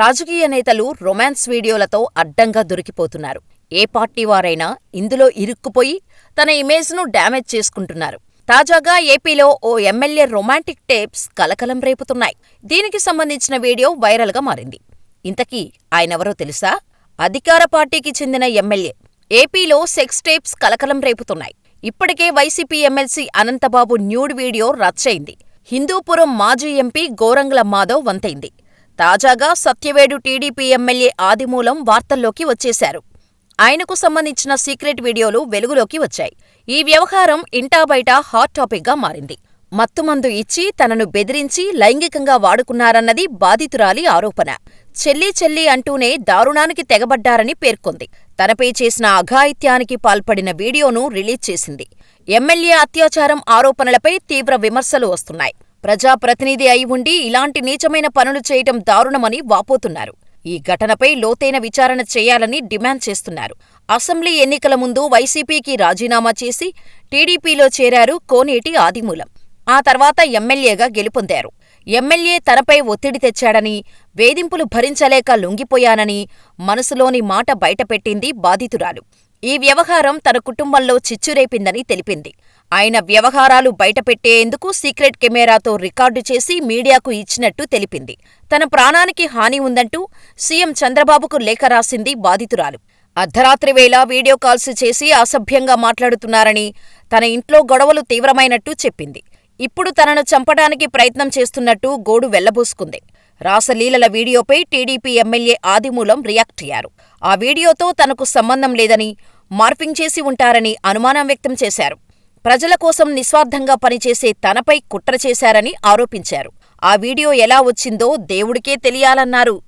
రాజకీయ నేతలు రొమాన్స్ వీడియోలతో అడ్డంగా దొరికిపోతున్నారు. ఏ పార్టీ వారైనా ఇందులో ఇరుక్కుపోయి తన ఇమేజ్ను డ్యామేజ్ చేసుకుంటున్నారు. తాజాగా ఏపీలో ఓ ఎమ్మెల్యే రొమాంటిక్ టేప్స్ కలకలం రేపుతున్నాయి. దీనికి సంబంధించిన వీడియో వైరల్గా మారింది. ఇంతకీ ఆయనెవరో తెలుసా? అధికార పార్టీకి చెందిన ఎమ్మెల్యే. ఏపీలో సెక్స్ టేప్స్ కలకలం రేపుతున్నాయి. ఇప్పటికే YCP MLC Ananthababu nude video రచ్చయింది. Hindupuram మాజీ ఎంపీ గోరంగ్ల మాధవ్ వంతైంది. తాజాగా సత్యవేడు టీడీపీ ఎమ్మెల్యే ఆదిమూలం వార్తల్లోకి వచ్చేశారు. ఆయనకు సంబంధించిన సీక్రెట్ వీడియోలు వెలుగులోకి వచ్చాయి. ఈ వ్యవహారం ఇంటా బయట హాట్ టాపిక్గా మారింది. మత్తుమందు ఇచ్చి తనను బెదిరించి లైంగికంగా వాడుకున్నారన్నది బాధితురాలి ఆరోపణ. చెల్లీ చెల్లి అంటూనే దారుణానికి తెగబడ్డారని పేర్కొంది. తనపై చేసిన అఘాయిత్యానికి పాల్పడిన వీడియోను రిలీజ్ చేసింది. ఎమ్మెల్యే అత్యాచారం ఆరోపణలపై తీవ్ర విమర్శలు వస్తున్నాయి. ప్రజాప్రతినిధి అయి ఉండి ఇలాంటి నీచమైన పనులు చేయటం దారుణమని వాపోతున్నారు. ఈ ఘటనపై లోతైన విచారణ చేయాలని డిమాండ్ చేస్తున్నారు. అసెంబ్లీ ఎన్నికల ముందు వైసీపీకి రాజీనామా చేసి టీడీపీలో చేరారు కోనేటి ఆదిమూలం. ఆ తర్వాత ఎమ్మెల్యేగా గెలుపొందారు. ఎమ్మెల్యే తనపై ఒత్తిడి తెచ్చాడని, వేధింపులు భరించలేక లొంగిపోయానని మనసులోని మాట బయటపెట్టింది బాధితురాలు. ఈ వ్యవహారం తన కుటుంబంలో చిచ్చురేపిందని తెలిపింది. ఆయన వ్యవహారాలు బయటపెట్టేందుకు సీక్రెట్ కెమెరాతో రికార్డు చేసి మీడియాకు ఇచ్చినట్టు తెలిపింది. తన ప్రాణానికి హాని ఉందంటూ సీఎం చంద్రబాబుకు లేఖ రాసింది బాధితురాలు. అర్ధరాత్రి వేళ వీడియో కాల్స్ చేసి అసభ్యంగా మాట్లాడుతున్నారని, తన ఇంట్లో గొడవలు తీవ్రమైనట్టు చెప్పింది. ఇప్పుడు తనను చంపడానికి ప్రయత్నం చేస్తున్నట్టు గోడు వెళ్ళబోసుకుంది. రాసలీలల వీడియోపై టీడీపీ ఎమ్మెల్యే ఆదిమూలం రియాక్ట్ అయ్యారు ఆ వీడియోతో తనకు సంబంధం లేదని, మార్ఫింగ్ చేసి ఉంటారని అనుమానం వ్యక్తం చేశారు. ప్రజల కోసం నిస్వార్థంగా పనిచేసే తనపై కుట్ర చేశారని ఆరోపించారు. ఆ వీడియో ఎలా వచ్చిందో దేవుడికే తెలియాలన్నారు.